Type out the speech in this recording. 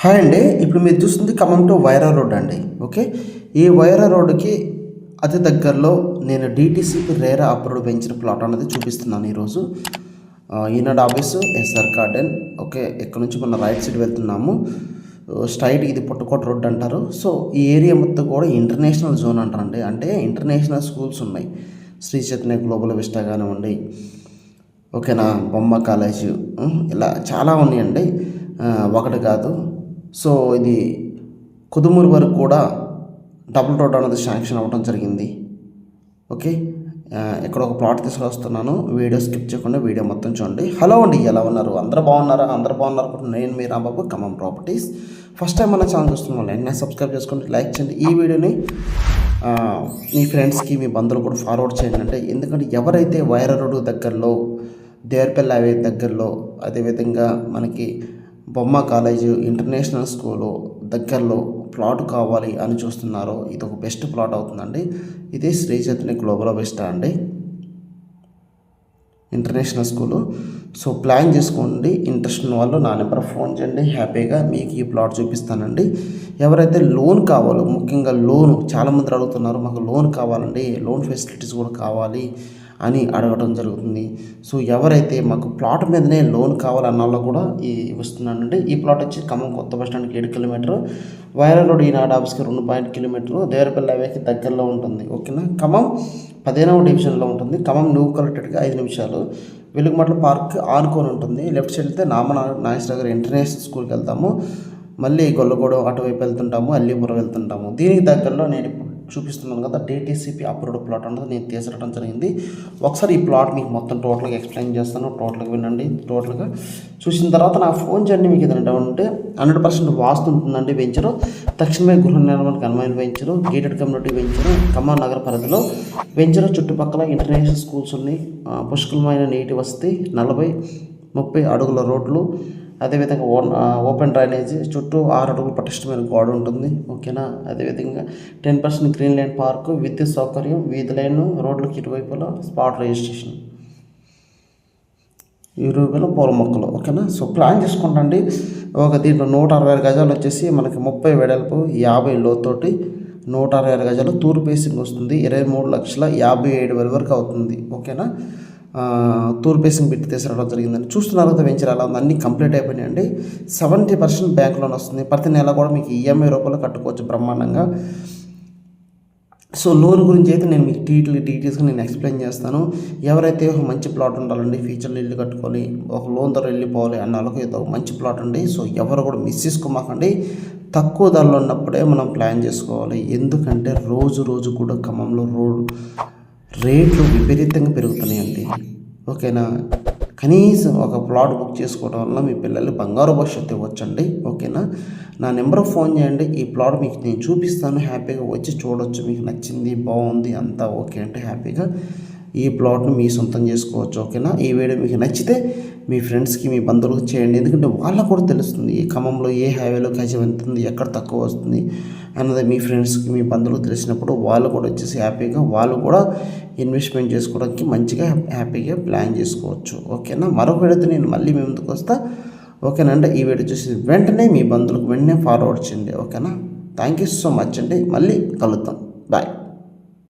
Hi అండి. ఇప్పుడు మీరు చూస్తుంది ఖమ్మం టు వైరా రోడ్ అండి. ఓకే? ఈ వైరా రోడ్డుకి అతి దగ్గరలో నేను డిటీసీపీ రేరా అప్రూవ్ పెంచిన ప్లాట్ అనేది చూపిస్తున్నాను ఈరోజు. Eenadu office SR garden. Okay? ఇక్కడ నుంచి మనం రైట్ సైడ్ వెళ్తున్నాము. స్ట్రైట్ ఇది పుట్టకోట రోడ్ అంటారు. సో ఈ ఏరియా మొత్తం కూడా ఇంటర్నేషనల్ జోన్ అంటారండి. అంటే ఇంటర్నేషనల్ స్కూల్స్ ఉన్నాయి. శ్రీ చైతన్య గ్లోబల్ విస్టా కానివ్వండి. ఓకేనా? బొమ్మ కాలేజ్. ఇలా చాలా ఉన్నాయండి. ఒకటి కాదు. సో ఇది కుదుమూరు వరకు కూడా డబుల్ రోడ్ అనేది శాంక్షన్ అవ్వడం జరిగింది. ఓకే? ఇక్కడ ఒక ప్లాట్ తీసుకొస్తున్నాను. వీడియో స్కిప్ చేయకుండా వీడియో మొత్తం చూడండి. హలో అండి ఎలా ఉన్నారు? అందరూ బాగున్నారా? అందరూ బాగున్నారు కూడా నేను మీ Rambabu Khammam properties. First time మన ఛానల్ చూస్తున్న నేను వెంటనే సబ్స్క్రైబ్ చేసుకోండి లైక్ చేయండి. ఈ వీడియోని మీ ఫ్రెండ్స్కి మీ బంధువులు కూడా ఫార్వర్డ్ చేయండి. అంటే ఎందుకంటే ఎవరైతే వైర రోడ్డు దగ్గరలో దేవరపల్లి అవి దగ్గరలో అదేవిధంగా మనకి బొమ్మ కాలేజు ఇంటర్నేషనల్ స్కూలు దగ్గరలో ప్లాట్ కావాలి అని చూస్తున్నారో ఇది ఒక బెస్ట్ ప్లాట్ అవుతుందండి. ఇది శ్రీ గ్లోబల్ బెస్ట్ అండి. International school. సో ప్లాన్ చేసుకోండి. ఇంట్రెస్ట్ ఉన్న వాళ్ళు నా నెంబర్ ఫోన్ చేయండి. హ్యాపీగా మీకు ఈ ప్లాట్ చూపిస్తానండి. ఎవరైతే లోన్ కావాలో ముఖ్యంగా లోన్ చాలామంది అడుగుతున్నారు మాకు లోన్ కావాలండి లోన్ ఫెసిలిటీస్ కూడా కావాలి అని అడగడం జరుగుతుంది. సో ఎవరైతే మాకు ప్లాట్ మీదనే లోన్ కావాలన్న వాళ్ళు కూడా ఈ వస్తున్నానండి ఈ ప్లాట్ వచ్చి ఖమ్మం కొత్త బస్ స్టాండ్కి ఏడు కిలోమీటర్. వైరల్ రోడ్ ఈనాడు ఆఫీస్కి రెండు పాయింట్ కిలోమీటర్లు దేవరపల్లి హైవేకి దగ్గరలో ఉంటుంది. ఓకేనా? ఖమ్మం పదిహేనవ డివిజన్లో ఉంటుంది. ఖమ్మం న్యూ కలెక్టెడ్గా ఐదు నిమిషాలు. వెలుగుమట్ల పార్క్ ఆనుకొని ఉంటుంది. లెఫ్ట్ సైడ్ వెళ్తే నామ నాగేశ్వర ఇంటర్నేషనల్ స్కూల్కి వెళ్తాము. మళ్ళీ గొల్లగూడెం అటువైపు వెళ్తుంటాము. అల్లీపురం వెళ్తుంటాము. దీనికి దగ్గరలో నేను చూపిస్తున్నాను కదా డేటీసీపీ అప్రూవ్డ్ ప్లాట్ అనేది నేను తీసుకురావడం జరిగింది. ఒకసారి ఈ ప్లాట్ మీకు మొత్తం టోటల్గా ఎక్స్ప్లెయిన్ చేస్తాను టోటల్గా వినండి టోటల్గా. చూసిన తర్వాత నా ఫోన్ చేయండి మీకు ఏదైనా డౌన్ ఉంటే హండ్రెడ్ పర్సెంట్ వాస్తు ఉంటుందండి వెంచరు తక్షణమే గృహ నిర్మాణానికి అనుమైన venture gated community venture Khammam నగర పరిధిలో వెంచరు చుట్టుపక్కల ఇంటర్నేషనల్ స్కూల్స్ ఉన్నాయి. పుష్కలమైన నీటి వసతి నలభై ముప్పై అడుగుల రోడ్లు. అదేవిధంగా ఓన్ ఓపెన్ డ్రైనేజీ చుట్టూ ఆరు అడుగులు పటిష్టమైన గోడ ఉంటుంది. ఓకేనా? అదేవిధంగా ten percent green line park విద్యుత్ సౌకర్యం వీధి లైన్ రోడ్లకు ఇరువైపులా స్పాట్ రిజిస్ట్రేషన్. ఇరువైపులా పూల మొక్కలు ఓకేనా? సో ప్లాన్ చేసుకుంటండి. ఒక దీంట్లో నూట అరవై ఆరు గజాలు వచ్చేసి మనకి ముప్పై వెడల్పు యాభై లోతోటి నూట అరవై ఆరు గజాలు తూర్పు వేసింగ్ వస్తుంది. ఇరవై మూడు లక్షల యాభై ఏడు వేల వరకు అవుతుంది. ఓకేనా? ఆ, తూర్పు ఫేసింగ్ పెట్టి తీసుకురావడం జరిగిందండి. చూస్తున్నారు కదా వెంచర్ అలా ఉంది అన్నీ కంప్లీట్ అయిపోయినాయండి. సెవెంటీ పర్సెంట్ బ్యాంక్ లోన్ వస్తుంది. ప్రతి నెల కూడా మీకు ఈఎంఐ రూపంలో కట్టుకోవచ్చు బ్రహ్మాండంగా. సో లోన్ గురించి అయితే నేను మీకు డీటెయిల్ డీటెయిల్స్గా నేను ఎక్స్ప్లెయిన్ చేస్తాను. ఎవరైతే ఒక మంచి ప్లాట్ ఉండాలండి ఫ్యూచర్లో ఇల్లు కట్టుకొని ఒక లోన్ ధర వెళ్ళిపోవాలి అన్న వాళ్ళకి ఏదో ఒక మంచి ప్లాట్ అండి సో ఎవరు కూడా మిస్ చేసుకోమాకండి. తక్కువ ధరలో ఉన్నప్పుడే మనం ప్లాన్ చేసుకోవాలి. ఎందుకంటే రోజు రోజు కూడా ఖమ్మంలో రోడ్ రేట్లు విపరీతంగా పెరుగుతున్నాయండి ఓకేనా? కనీసం ఒక ప్లాట్ బుక్ చేసుకోవడం వల్ల మీ పిల్లలు బంగారు భవిష్యత్తు ఇవ్వచ్చండి. ఓకేనా? నా నెంబర్ ఫోన్ చేయండి. ఈ ప్లాట్ మీకు నేను చూపిస్తాను. హ్యాపీగా వచ్చి చూడొచ్చు. మీకు నచ్చింది బాగుంది అంతా ఓకే అంటే హ్యాపీగా ఈ ప్లాట్ను మీ సొంతం చేసుకోవచ్చు ఓకేనా? ఈ వీడియో మీకు నచ్చితే మీ ఫ్రెండ్స్కి మీ బంధువులకు చేయండి. ఎందుకంటే వాళ్ళకు కూడా తెలుస్తుంది ఈ ఖమ్మంలో ఏ హైవేలో ఖర్చు వెళ్తుంది ఎక్కడ తక్కువ వస్తుంది అన్నది మీ ఫ్రెండ్స్కి మీ బంధువులకు తెలిసినప్పుడు వాళ్ళు కూడా వచ్చేసి హ్యాపీగా వాళ్ళు కూడా ఇన్వెస్ట్మెంట్ చేసుకోవడానికి మంచిగా హ్యాపీగా ప్లాన్ చేసుకోవచ్చు ఓకేనా? మరొక వీడియోతో నేను మళ్ళీ మీ ముందుకు వస్తా. ఓకేనంటే ఈ వీడియో చూసి వెంటనే మీ బంధువులకు వెంటనే ఫార్వర్డ్ చేయండి ఓకేనా? థ్యాంక్ యూ సో మచ్ అండి. మళ్ళీ కలుద్దాం. బాయ్